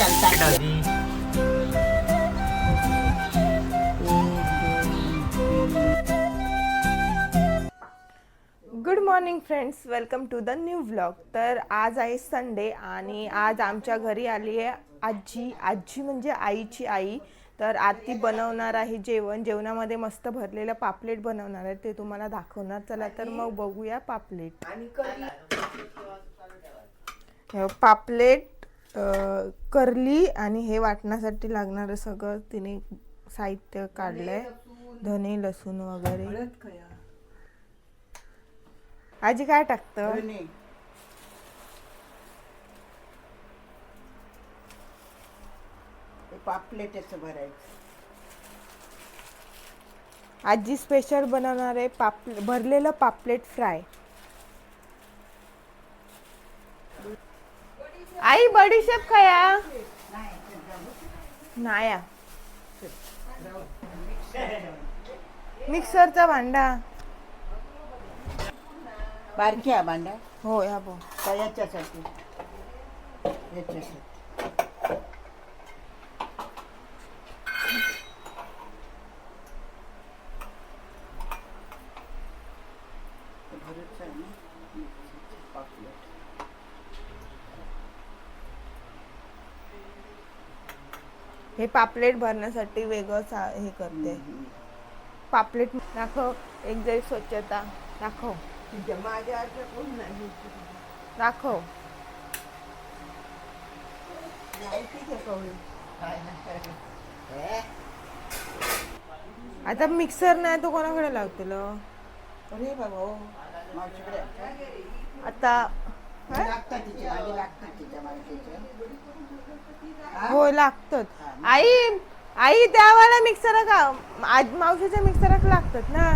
Good morning friends welcome to the new vlog तर आज आहे संडे आणि आज आमच्या घरी आली आहे आजी. आजी म्हणजे आईची आई. तर आती बनवणार आहे जेवण. जेवणामध्ये मस्त भरलेलं पापलेट बनवणार आहे. ते तुम्हाला दाखवणार. चला तर मग बघूया पापलेट. हे पापलेट करली आणि हे वाटण्यासाठी लागणारं सगळं तिने साहित्य काढलंय. धने लसूण वगैरे. आजी काय टाकतं? पापलेटच भरायचं. आजी स्पेशल बनवणार आहे पापले भरलेलं पापलेट फ्राय. आई बडीशेप खाया. नाया. मिक्सरचा भांडा. बारक्या भांडा हो या बो याच्यासाठी? याच्यासाठी भरूच आहे ना पापलेट हे पापलेट भरण्यासाठी वेगळं सा- हे करते. पापलेट दाखव एक जरी स्वच्छता दाखव. माझ्या दाखव. आता मिक्सर नाही तो कोणाकडे लावतील अरे बाबा हो. आहे. आता लागतात लागतात तिच्या हो? लागतात. आई आई त्यावाला मिक्सर का आज मावशीच्या मिक्सरात लागतात ना?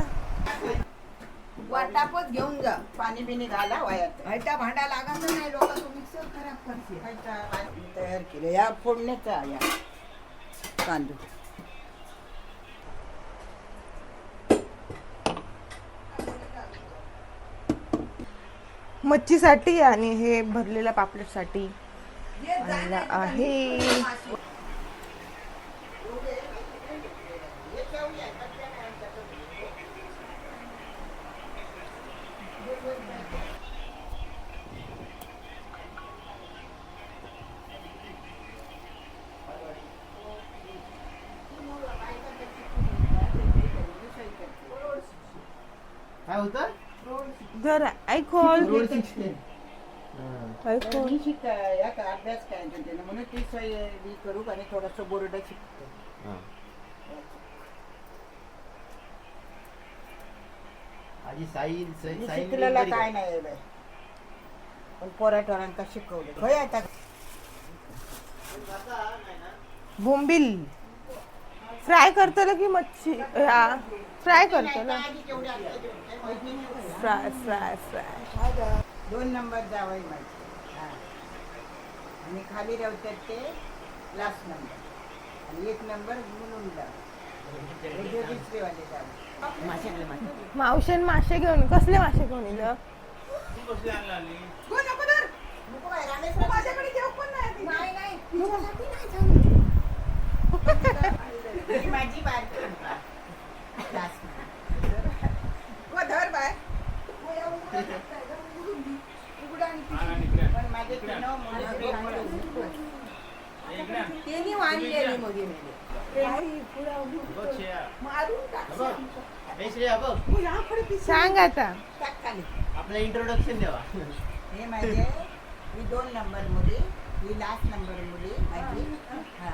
वाटापच घेऊन जा. पाणी बिनी घाला वयात. भांडा लागायचा नाही लोक तो मिक्सर खराब करते तयार केलं. या फोडण्याचा या. तांदूळ मच्छीसाठी आणि हे भरलेल्या पापलेटसाठी आहे. काय होतं? जरा ऐकोल ऐकोल मी अभ्यास करायचा त्यानं म्हणून ती सोय मी करू आणि थोडंसं बोर्ड शिकतो. मी काय नाही बाई. पण पोराटोरांका शिकवलं. होय आता. बोंबिल. फ्राय करतलं की मच्छी? फ्राय करतलं फ्राय फ्राय फ्राय दोन नंबर जावई माझे. हा. आणि खाली राहतात ते लास्ट नंबर आणि एक नंबर म्हणून दुसरेवाले जावई मावशेन मासे. घेऊन कसले मासे घेऊन इलं ही माझी बारकी Last number. पण माझे तीन मुलं सांग आता. टाक खाली. आपलं इंट्रोडक्शन द्यावा हे माझे ही दोन नंबर मुली ही लास्ट नंबर मुली माझी. हा.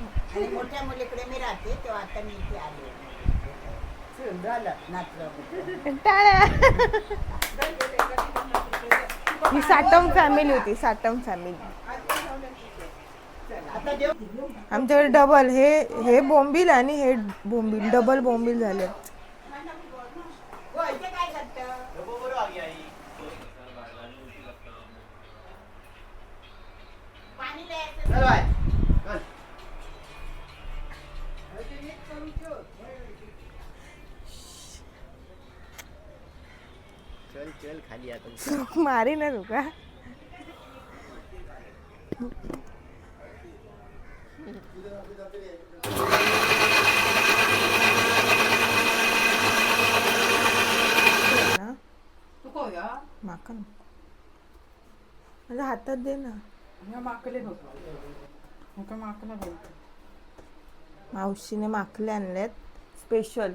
आणि मोठ्या मुलीकडे मी राहते तेव्हा आता मी इथे आले. झालं. नाचलं टाळ्या. ही साटम फॅमिली होती साटम फॅमिली आता आमच्याकडे डबल हे हे बोंबील आणि हे बोंबील डबल बोंबील झाले. हो, इथे काय करतं पाणी द्यायचं चल बाय. चल चल खाली आता. मारी ना तू का? ना तुको या माका ना. माझ्या हातात दे ना. माकले बघ. म्हाका माकला बोलतो मावशीने माखले आणलेत. स्पेशल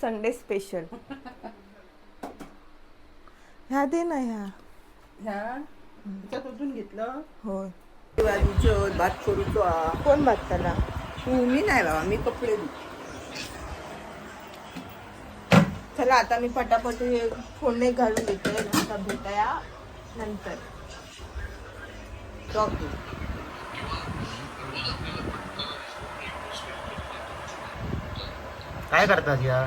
संडे स्पेशल ह्या दे ना ह्या. ह्या? ओतून घेतलं? होय. बाजूचं भात करूचो. कोण बघताना तू मी नाही बाबा मी कपडे. चला आता मी पटापट हे फोडणे घालून देते आता भेटाया नंतर. टॉप काय करतात या?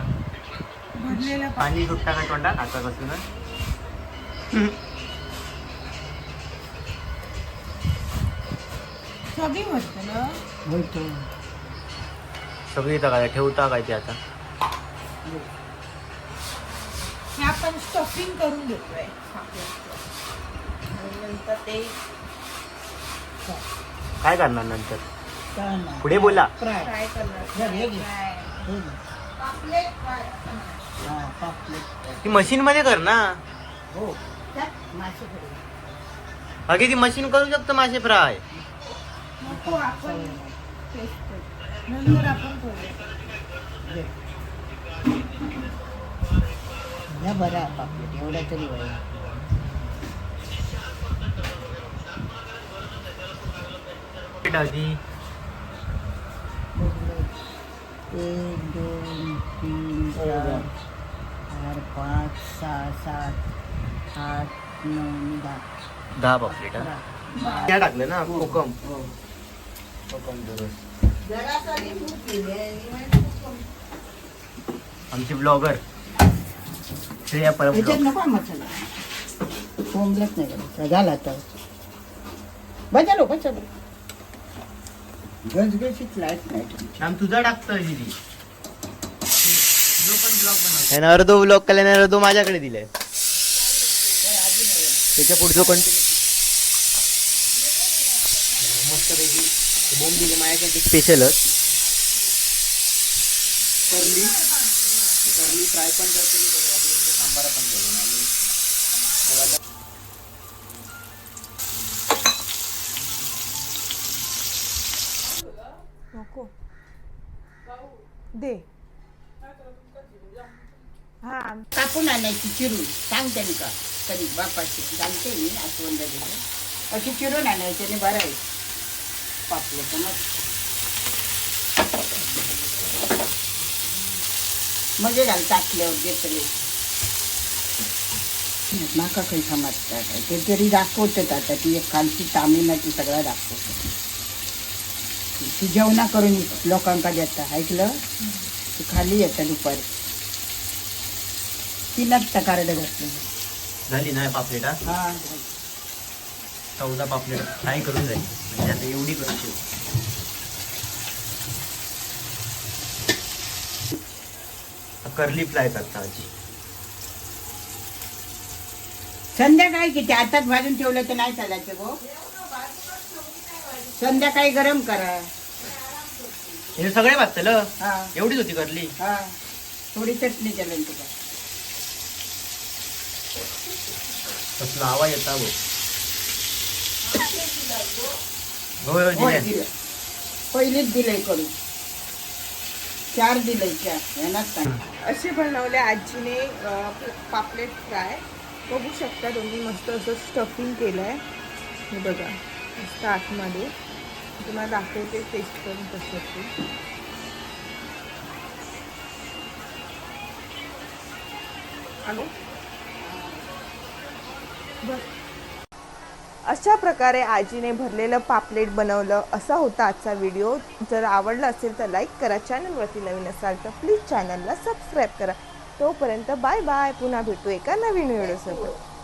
पाणी. सुट्टा काय तोंडात आता पासून सगळी ना? इथं काय ठेवता काय ते आता? आपण स्टफिंग करून घेतोय. आणि नंतर ते काय करणार नंतर. पुढे बोला. फ्राय. करणार. हा, पापलेट. ती मशीन मध्ये कर ना हो त्यात मासे करू. बाकी ती मशीन करू शकतो मासे फ्राय नको आपण करू. नंतर आपण या बरं आहे पापलेट एवढ्या तरी बरं आहे. आधी एक दोन तीन चार चार पाच सहा सात आठ नऊ दहा. दहा पापलेट. त्या टाकलं ना कोकम. हो. कोकम दुरुस्त. जरासा मी तूप केली आहे. आमचे ब्लॉगर श्रेया परब याच्यात. नको आहे मसाला. नाही झाला तर बजालो बजालो गजगशीत लाइट नाही श्याम तुझा दिदी त्यानं अर्धो ब्लॉग केल्याने अर्धो माझ्याकडे दिलाय. त्याच्या पुढचं कंटिन्यू मस्तपैकी बोंब दिले माझ्यासाठी स्पेशलच करली. करली फ्राय पण करते मी. बरोबर सांबारा पण करेन आणि दे. हा. कापून आणायची चिरून. सांगते मी का? तरी बापाची सांगते मी आठवण दिली अशी चिरून आणायची आणि बरं आहे पापलं तर मग मजे घाल टाकल्यावर घेतले. माका काही समजतात ते तरी दाखवतात आता. ती एक कालची तामिळनाची सगळं दाखवतात. ती जेवणा करून लोकांका देता. ऐकलं? ती खाली येतं दुपारी. तिलाच त्या कार्ड घातलं. झाली नाही पापलेट हा? चौदा पापलेट. फ्राय करून जाईल म्हणजे आता एवढी कशी करली फ्राय करता आजी. संध्याकाळी किती? आताच भाजून ठेवलं तर नाही चालायचं गो. संध्याकाळी गरम करा. हे सगळे भाजतलं? हा. एवढीच होती करली हा. थोडी चटणी चालेल तुला. कसला आवाज येता होय दिले. पहिलीच दिलंय करून. चार दिलंय चार. यांनाच सांग असे बनवले आजीने अं, पापलेट फ्राय. बघू शकता दोन्ही मस्त असं स्टफिंग केलं आहे हे बघा मस्त आतमध्ये. तुम्हाला दाखवते टेस्ट करून कसं ते आलो अशा प्रकारे आजीने भरलेलं पापलेट बनवलं. असा होता आजचा व्हिडिओ. जर आवडला असेल तर लाईक करा. चॅनलवरती नवीन असाल तर प्लीज चॅनलला सबस्क्राईब करा. तोपर्यंत बाय बाय पुन्हा भेटू एका नवीन व्हिडिओसोबत.